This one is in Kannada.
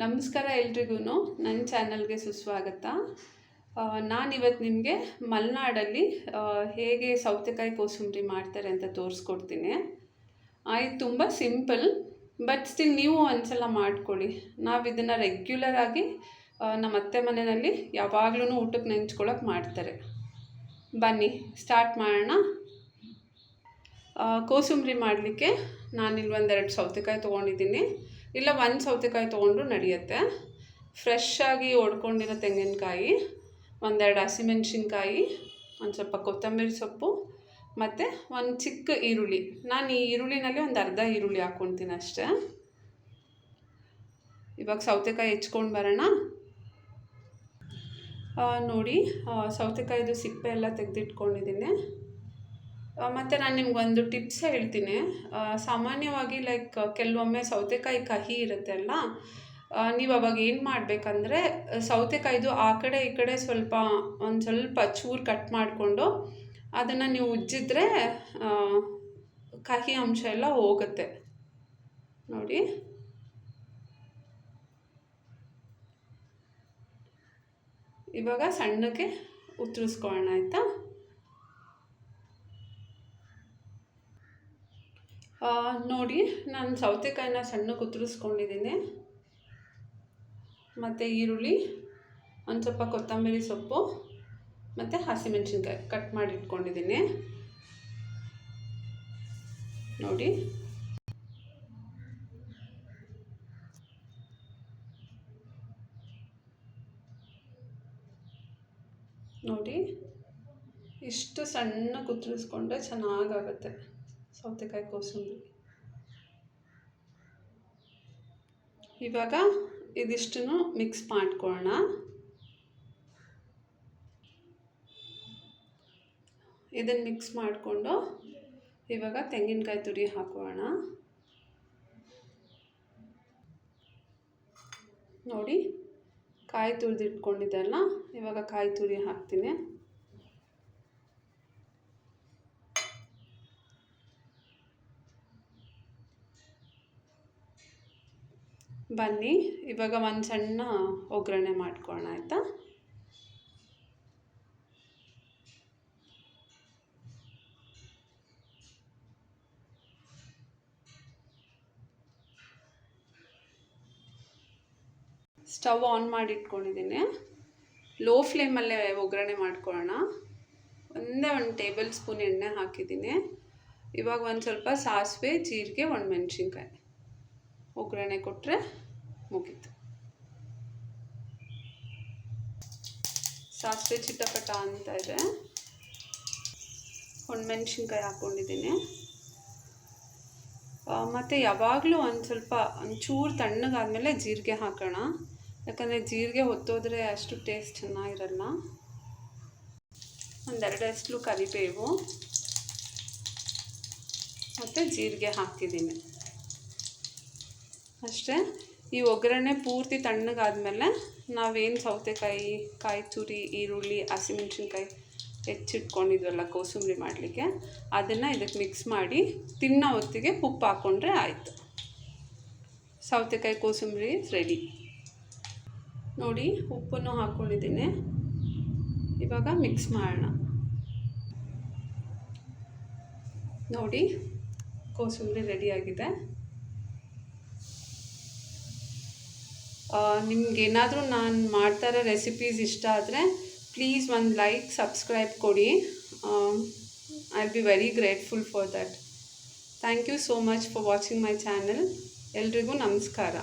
ನಮಸ್ಕಾರ ಎಲ್ರಿಗೂ ನನ್ನ ಚಾನಲ್ಗೆ ಸುಸ್ವಾಗತ. ನಾನಿವತ್ತು ನಿಮಗೆ ಮಲೆನಾಡಲ್ಲಿ ಹೇಗೆ ಸೌತೆಕಾಯಿ ಕೋಸಂಬರಿ ಮಾಡ್ತಾರೆ ಅಂತ ತೋರಿಸ್ಕೊಡ್ತೀನಿ. ಇದು ತುಂಬ ಸಿಂಪಲ್, ಬಟ್ ಸ್ಟಿಲ್ ನೀವು ಒಂದ್ಸಲ ಮಾಡ್ಕೊಳ್ಳಿ. ನಾವು ಇದನ್ನು ರೆಗ್ಯುಲರ್ ಆಗಿ ನಮ್ಮ ಅತ್ತೆ ಮನೆಯಲ್ಲಿ ಯಾವಾಗ್ಲೂ ಊಟಕ್ಕೆ ನೆಂಚ್ಕೊಳ್ಳೋಕೆ ಮಾಡ್ತಾರೆ. ಬನ್ನಿ, ಸ್ಟಾರ್ಟ್ ಮಾಡೋಣ. ಕೋಸಂಬರಿ ಮಾಡಲಿಕ್ಕೆ ನಾನಿಲ್ಲಿ ಒಂದೆರಡು ಸೌತೆಕಾಯಿ ತೊಗೊಂಡಿದ್ದೀನಿ. ಇಲ್ಲ ಒಂದು ಸೌತೆಕಾಯಿ ತೊಗೊಂಡ್ರು ನಡೆಯುತ್ತೆ. ಫ್ರೆಶ್ ಆಗಿ ಒಡ್ಕೊಂಡಿರೋ ತೆಂಗಿನಕಾಯಿ, ಒಂದೆರಡು ಹಸಿಮೆಣ್ಸಿನ್ಕಾಯಿ, ಒಂದು ಸ್ವಲ್ಪ ಕೊತ್ತಂಬರಿ ಸೊಪ್ಪು, ಮತ್ತು ಒಂದು ಚಿಕ್ಕ ಈರುಳ್ಳಿ. ನಾನು ಈ ಈರುಳ್ಳಿನಲ್ಲಿ ಒಂದು ಅರ್ಧ ಈರುಳ್ಳಿ ಹಾಕ್ಕೊಳ್ತೀನಿ ಅಷ್ಟೇ. ಇವಾಗ ಸೌತೆಕಾಯಿ ಹೆಚ್ಕೊಂಡು ಬರೋಣ. ನೋಡಿ ಸೌತೆಕಾಯಿದು ಸಿಪ್ಪೆ ಎಲ್ಲ ತೆಗೆದಿಟ್ಕೊಂಡಿದ್ದೀನಿ. ಮತ್ತು ನಾನು ನಿಮ್ಗೊಂದು ಟಿಪ್ಸ್ ಹೇಳ್ತೀನಿ. ಸಾಮಾನ್ಯವಾಗಿ ಲೈಕ್ ಕೆಲವೊಮ್ಮೆ ಸೌತೆಕಾಯಿ ಕಹಿ ಇರುತ್ತೆ ಅಲ್ಲ ನೀವು ಅವಾಗ ಏನು ಮಾಡಬೇಕಂದ್ರೆ ಸೌತೆಕಾಯ್ದು ಆ ಕಡೆ ಈ ಕಡೆ ಸ್ವಲ್ಪ, ಒಂದು ಸ್ವಲ್ಪ ಚೂರು ಕಟ್ ಮಾಡಿಕೊಂಡು ಅದನ್ನು ನೀವು ಉಜ್ಜಿದ್ರೆ ಕಹಿ ಅಂಶ ಎಲ್ಲ ಹೋಗುತ್ತೆ. ನೋಡಿ. ಇವಾಗ ಸಣ್ಣಕ್ಕೆ ಉತ್ತರಿಸ್ಕೊಳ್ಳೋಣ, ಆಯಿತಾ? ನೋಡಿ, ನಾನು ಸೌತೆಕಾಯಿನ ಸಣ್ಣ ಕುದುರಿಸ್ಕೊಂಡಿದ್ದೀನಿ ಮತ್ತು ಈರುಳ್ಳಿ, ಒಂದು ಸ್ವಲ್ಪ ಕೊತ್ತಂಬರಿ ಸೊಪ್ಪು, ಮತ್ತು ಹಸಿಮೆಣಸಿನ್ಕಾಯಿ ಕಟ್ ಮಾಡಿ ಇಟ್ಕೊಂಡಿದ್ದೀನಿ. ನೋಡಿ. ನೋಡಿ. ಇಷ್ಟು ಸಣ್ಣ ಕುತ್ತರಿಸ್ಕೊಂಡ್ರೆ ಚೆನ್ನಾಗಾಗತ್ತೆ. ಸೌತೆಕಾಯಿ ಕೋಸಂಬರಿ. ಇವಾಗ ಇದಿಷ್ಟನ್ನು ಮಿಕ್ಸ್ ಮಾಡ್ಕೊಳ್ಳೋಣ. ಇದನ್ನು ಮಿಕ್ಸ್ ಮಾಡಿಕೊಂಡು ಇವಾಗ ತೆಂಗಿನಕಾಯಿ ತುರಿ ಹಾಕೋಣ ನೋಡಿ, ಕಾಯಿ ತುರಿದಿಟ್ಕೊಂಡಿದ್ದಲ್ಲ, ಇವಾಗ ಕಾಯಿ ತುರಿ ಹಾಕ್ತೀನಿ. ಬನ್ನಿ, ಇವಾಗ ಒಂದು ಸಣ್ಣ ಒಗ್ಗರಣೆ ಮಾಡ್ಕೊಳ್ಳೋಣ ಆಯಿತಾ? ಸ್ಟವ್ ಆನ್ ಮಾಡಿ ಇಟ್ಕೊಂಡಿದ್ದೀನಿ. ಲೋ ಫ್ಲೇಮಲ್ಲೇ ಒಗ್ಗರಣೆ ಮಾಡ್ಕೊಳ್ಳೋಣ ಒಂದೇ ಒಂದು ಟೇಬಲ್ ಸ್ಪೂನ್ ಎಣ್ಣೆ ಹಾಕಿದ್ದೀನಿ. ಇವಾಗ ಒಂದು ಸ್ವಲ್ಪ ಸಾಸಿವೆ, ಜೀರಿಗೆ, ಒಣಮೆಣ್ಸಿನ್ಕಾಯಿ. ಒಗ್ಗರಣೆ ಕೊಟ್ಟರೆ ಮುಗೀತು. ಸಾಸಿವೆ ಚಿಟಪಟ ಅಂತ ಇದೆ. ಒಣಮೆಣ್ಸಿನ್ಕಾಯಿ ಹಾಕ್ಕೊಂಡಿದ್ದೀನಿ. ಮತ್ತು ಯಾವಾಗಲೂ ಒಂದು ಸ್ವಲ್ಪ ಒಂಚೂರು ತಣ್ಣಗಾದಮೇಲೆ ಜೀರಿಗೆ ಹಾಕೋಣ. ಯಾಕಂದರೆ ಜೀರಿಗೆ ಹೊತ್ತೋದ್ರೆ ಅಷ್ಟು ಟೇಸ್ಟ್ ಚೆನ್ನಾಗಿರಲ್ಲ. ಒಂದೆರಡು ಅಷ್ಟು ಕರಿಬೇವು. ಮತ್ತು ಜೀರಿಗೆ ಹಾಕಿದ್ದೀನಿ. ಅಷ್ಟೇ. ಈ ಒಗ್ಗರಣೆ ಪೂರ್ತಿ ತಣ್ಣಗಾದ್ಮೇಲೆ ನಾವೇನು ಸೌತೆಕಾಯಿ, ಕಾಯಿ ತುರಿ, ಈರುಳ್ಳಿ, ಹಸಿಮೆಣ್ಸಿನ್ಕಾಯಿ ಹೆಚ್ಚಿಟ್ಕೊಂಡಿದ್ವಲ್ಲ ಕೋಸಂಬರಿ ಮಾಡಲಿಕ್ಕೆ, ಅದನ್ನು ಇದಕ್ಕೆ ಮಿಕ್ಸ್ ಮಾಡಿ ತಿನ್ನೋ ಹೊತ್ತಿಗೆ ಉಪ್ಪು ಹಾಕ್ಕೊಂಡ್ರೆ ಆಯಿತು. ಸೌತೆಕಾಯಿ, ಕೋಸಂಬರಿ ರೆಡಿ ನೋಡಿ, ಉಪ್ಪನ್ನು ಹಾಕ್ಕೊಂಡಿದ್ದೀನಿ ಇವಾಗ ಮಿಕ್ಸ್ ಮಾಡೋಣ. ನೋಡಿ, ಕೋಸಂಬರಿ ರೆಡಿಯಾಗಿದೆ ನಿಮ್ಗೇನಾದರೂ ನಾನು ಮಾಡ್ತಾ ಇರೋ ರೆಸಿಪೀಸ್ ಇಷ್ಟ ಆದರೆ ಪ್ಲೀಸ್ ಒಂದು ಲೈಕ್ ಸಬ್ಸ್ಕ್ರೈಬ್ ಕೊಡಿ. I be very grateful for that thank you so much for watching my channel ಎಲ್ರಿಗೂ ನಮಸ್ಕಾರ.